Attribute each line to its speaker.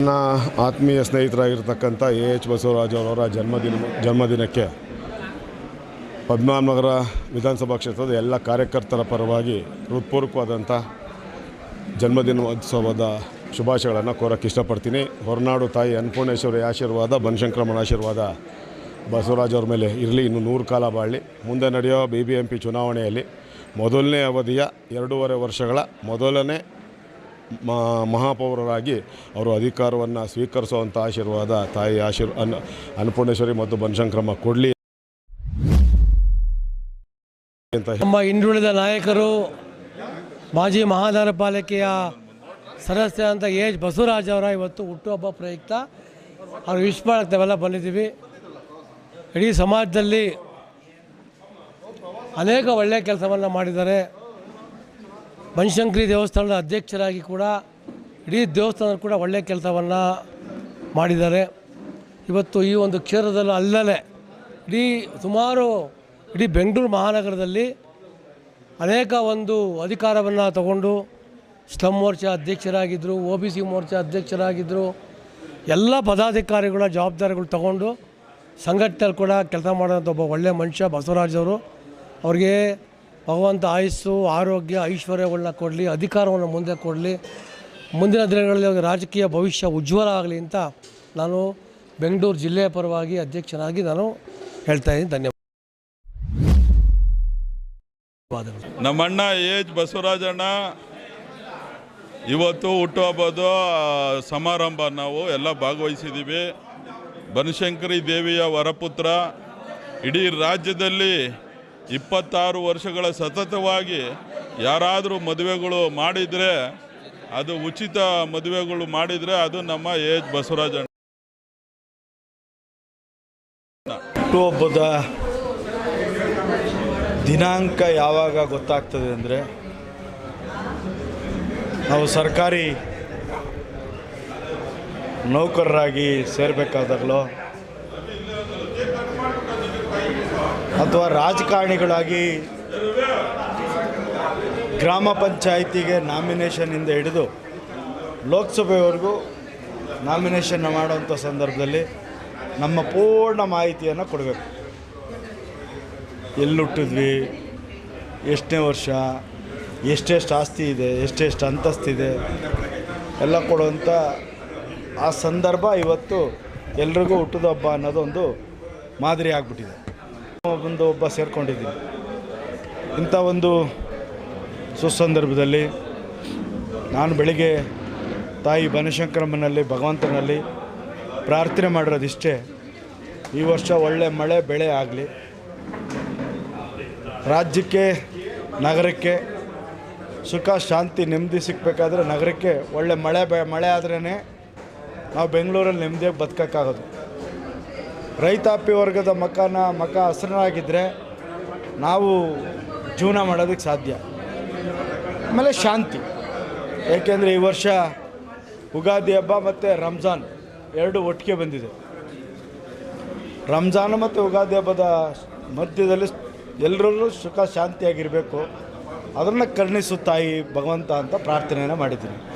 Speaker 1: ನನ್ನ ಆತ್ಮೀಯ ಸ್ನೇಹಿತರಾಗಿರ್ತಕ್ಕಂಥ A H Basavaraj ಅವರವರ ಜನ್ಮದಿನ ಜನ್ಮದಿನಕ್ಕೆ ಪದ್ಮನಾಭನಗರ ವಿಧಾನಸಭಾ ಕ್ಷೇತ್ರದ ಎಲ್ಲ ಕಾರ್ಯಕರ್ತರ ಪರವಾಗಿ ಹೃತ್ಪೂರ್ವಕವಾದಂಥ ಜನ್ಮದಿನೋತ್ಸವದ ಶುಭಾಶಯಗಳನ್ನು ಕೋರೋಕ್ಕೆ ಇಷ್ಟಪಡ್ತೀನಿ. ಹೊರನಾಡು ತಾಯಿ ಅನ್ನಪೂರ್ಣೇಶ್ವರಿ ಆಶೀರ್ವಾದ, ಬನಶಂಕರಮ್ಮನ ಆಶೀರ್ವಾದ ಬಸವರಾಜ್ ಅವ್ರ ಮೇಲೆ ಇರಲಿ. ಇನ್ನು ನೂರು ಕಾಲ ಬಾಳಲಿ. ಮುಂದೆ ನಡೆಯೋ ಬಿ ಬಿ ಎಂ ಚುನಾವಣೆಯಲ್ಲಿ ಮೊದಲನೇ ಅವಧಿಯ ಎರಡೂವರೆ ವರ್ಷಗಳ ಮೊದಲನೇ ಮಹಾಪೌರರಾಗಿ ಅವರು ಅಧಿಕಾರವನ್ನು ಸ್ವೀಕರಿಸುವಂಥ ಆಶೀರ್ವಾದ ತಾಯಿ ಆಶೀರ್ ಅನ್ನ ಅನ್ನಪೂರ್ಣೇಶ್ವರಿ ಮತ್ತು ಬನಶಂಕರಮ್ಮ ಕೊಡಲಿ ಅಂತ
Speaker 2: ನಮ್ಮ ಹಿಂದುಳಿದ ನಾಯಕರು ಮಾಜಿ ಮಹಾನಗರ ಪಾಲಿಕೆಯ ಅಂತ ಎ ಎಚ್ ಬಸವರಾಜ್ ಅವರ ಇವತ್ತು ಹುಟ್ಟುಹಬ್ಬ ಪ್ರಯುಕ್ತ ಅವ್ರು ವಿಶ್ ನಾವೆಲ್ಲ ಬಂದಿದ್ದೀವಿ. ಇಡೀ ಸಮಾಜದಲ್ಲಿ ಅನೇಕ ಒಳ್ಳೆಯ ಕೆಲಸವನ್ನು ಮಾಡಿದ್ದಾರೆ. ಬನಶಂಕರಿ ದೇವಸ್ಥಾನದ ಅಧ್ಯಕ್ಷರಾಗಿ ಕೂಡ, ಇಡೀ ದೇವಸ್ಥಾನ ಕೂಡ ಒಳ್ಳೆಯ ಕೆಲಸವನ್ನು ಮಾಡಿದ್ದಾರೆ. ಇವತ್ತು ಈ ಒಂದು ಕ್ಷೇತ್ರದಲ್ಲಿ ಅಲ್ಲದೆ, ಇಡೀ ಸುಮಾರು ಇಡೀ ಬೆಂಗಳೂರು ಮಹಾನಗರದಲ್ಲಿ ಅನೇಕ ಒಂದು ಅಧಿಕಾರವನ್ನು ತಗೊಂಡು ಸ್ಲಮ್ ಮೋರ್ಚಾ ಅಧ್ಯಕ್ಷರಾಗಿದ್ದರು ಒ ಬಿ ಸಿ ಮೋರ್ಚಾ ಅಧ್ಯಕ್ಷರಾಗಿದ್ದರು ಎಲ್ಲ ಪದಾಧಿಕಾರಿಗಳ ಜವಾಬ್ದಾರಿಗಳು ತಗೊಂಡು ಸಂಘಟನೆಯಲ್ಲಿ ಕೂಡ ಕೆಲಸ ಮಾಡೋಂಥ ಒಬ್ಬ ಒಳ್ಳೆಯ ಮನುಷ್ಯ ಬಸವರಾಜ್ ಅವರು. ಅವ್ರಿಗೆ ಭಗವಂತ ಆಯಸ್ಸು, ಆರೋಗ್ಯ, ಐಶ್ವರ್ಯಗಳನ್ನ ಕೊಡಲಿ, ಅಧಿಕಾರವನ್ನು ಮುಂದೆ ಕೊಡಲಿ. ಮುಂದಿನ ದಿನಗಳಲ್ಲಿ ರಾಜಕೀಯ ಭವಿಷ್ಯ ಉಜ್ವಲ ಆಗಲಿ ಅಂತ ನಾನು ಬೆಂಗಳೂರು ಜಿಲ್ಲೆಯ ಪರವಾಗಿ ಅಧ್ಯಕ್ಷನಾಗಿ ನಾನು ಹೇಳ್ತಾ ಇದ್ದೀನಿ. ಧನ್ಯವಾದ.
Speaker 3: ನಮ್ಮಣ್ಣ ಏಜ್ ಬಸವರಾಜಣ್ಣ, ಇವತ್ತು ಹುಟ್ಟುಹಬ್ಬದ ಸಮಾರಂಭ ನಾವು ಎಲ್ಲ ಭಾಗವಹಿಸಿದ್ದೀವಿ. ಬನಶಂಕರಿ ದೇವಿಯ ವರಪುತ್ರ, ಇಡೀ ರಾಜ್ಯದಲ್ಲಿ ಇಪ್ಪತ್ತಾರು ವರ್ಷಗಳ ಸತತವಾಗಿ ಯಾರಾದರೂ ಮದುವೆಗಳು ಮಾಡಿದರೆ, ಅದು ಉಚಿತ ಮದುವೆಗಳು ಮಾಡಿದರೆ ಅದು ನಮ್ಮ ಎಚ್ ಬಸವರಾಜಣ್ಣ
Speaker 4: ಹುಟ್ಟುಹಬ್ಬದ ದಿನಾಂಕ ಯಾವಾಗ ಗೊತ್ತಾಗ್ತದೆ ಅಂದರೆ, ನಾವು ಸರ್ಕಾರಿ ನೌಕರರಾಗಿ ಸೇರಬೇಕಾದಾಗಲೋ ಅಥವಾ ರಾಜಕಾರಣಿಗಳಾಗಿ ಗ್ರಾಮ ಪಂಚಾಯಿತಿಗೆ ನಾಮಿನೇಷನ್ನಿಂದ ಹಿಡಿದು ಲೋಕಸಭೆವರೆಗೂ ನಾಮಿನೇಷನ್ ಮಾಡುವಂಥ ಸಂದರ್ಭದಲ್ಲಿ ನಮ್ಮ ಪೂರ್ಣ ಮಾಹಿತಿಯನ್ನು ಕೊಡಬೇಕು. ಎಲ್ಲಿ ಹುಟ್ಟಿದ್ವಿ ಎಷ್ಟನೇ ವರ್ಷ? ಎಷ್ಟೆಷ್ಟು ಆಸ್ತಿ ಇದೆ? ಎಷ್ಟೆಷ್ಟು ಅಂತಸ್ತಿದೆ ಎಲ್ಲ ಕೊಡುವಂಥ ಆ ಸಂದರ್ಭ ಇವತ್ತು ಎಲ್ರಿಗೂ ಹುಟ್ಟಿದ ಹಬ್ಬ ಅನ್ನೋದೊಂದು ಮಾದರಿ ಆಗಿಬಿಟ್ಟಿದೆ. ಒಂದು ಒಬ್ಬ ಸೇರ್ಕೊಂಡಿದ್ದೀನಿ. ಇಂಥ ಒಂದು ಸುಸಂದರ್ಭದಲ್ಲಿ ನಾನು ಬೆಳಿಗ್ಗೆ ತಾಯಿ ಬನಶಂಕರಮ್ಮನಲ್ಲಿ, ಭಗವಂತನಲ್ಲಿ ಪ್ರಾರ್ಥನೆ ಮಾಡಿರೋದಿಷ್ಟೇ, ಈ ವರ್ಷ ಒಳ್ಳೆ ಮಳೆ, ಬೆಳೆ ಆಗಲಿ. ರಾಜ್ಯಕ್ಕೆ, ನಗರಕ್ಕೆ ಸುಖ, ಶಾಂತಿ, ನೆಮ್ಮದಿ ಸಿಗಬೇಕಾದ್ರೆ ನಗರಕ್ಕೆ ಒಳ್ಳೆ ಮಳೆ, ಬೆ, ಮಳೆ ಆದ್ರೇ ನಾವು ಬೆಂಗಳೂರಲ್ಲಿ ನೆಮ್ಮದಿಯಾಗಿ ಬದುಕೋಕ್ಕಾಗೋದು. ರೈತಾಪಿ ವರ್ಗದ ಮಕನ ಮಕ ಹಸ್ರನಾಗಿದ್ದರೆ ನಾವು ಜೀವನ ಮಾಡೋದಕ್ಕೆ ಸಾಧ್ಯ. ಆಮೇಲೆ ಶಾಂತಿ. ಏಕೆಂದರೆ ಈ ವರ್ಷ ಉಗಾದಿ ಹಬ್ಬ ಮತ್ತು ರಂಜಾನ್ ಎರಡು ಒಟ್ಟಿಗೆ ಬಂದಿದೆ. ರಂಜಾನ್ ಮತ್ತು ಉಗಾದಿ ಹಬ್ಬದ ಮಧ್ಯದಲ್ಲಿ ಎಲ್ಲರೂ ಸುಖ ಶಾಂತಿಯಾಗಿರಬೇಕು. ಅದನ್ನು ಕರುಣಿಸು ತಾಯಿ ಭಗವಂತ ಅಂತ ಪ್ರಾರ್ಥನೆಯನ್ನು ಮಾಡಿದ್ದೀನಿ.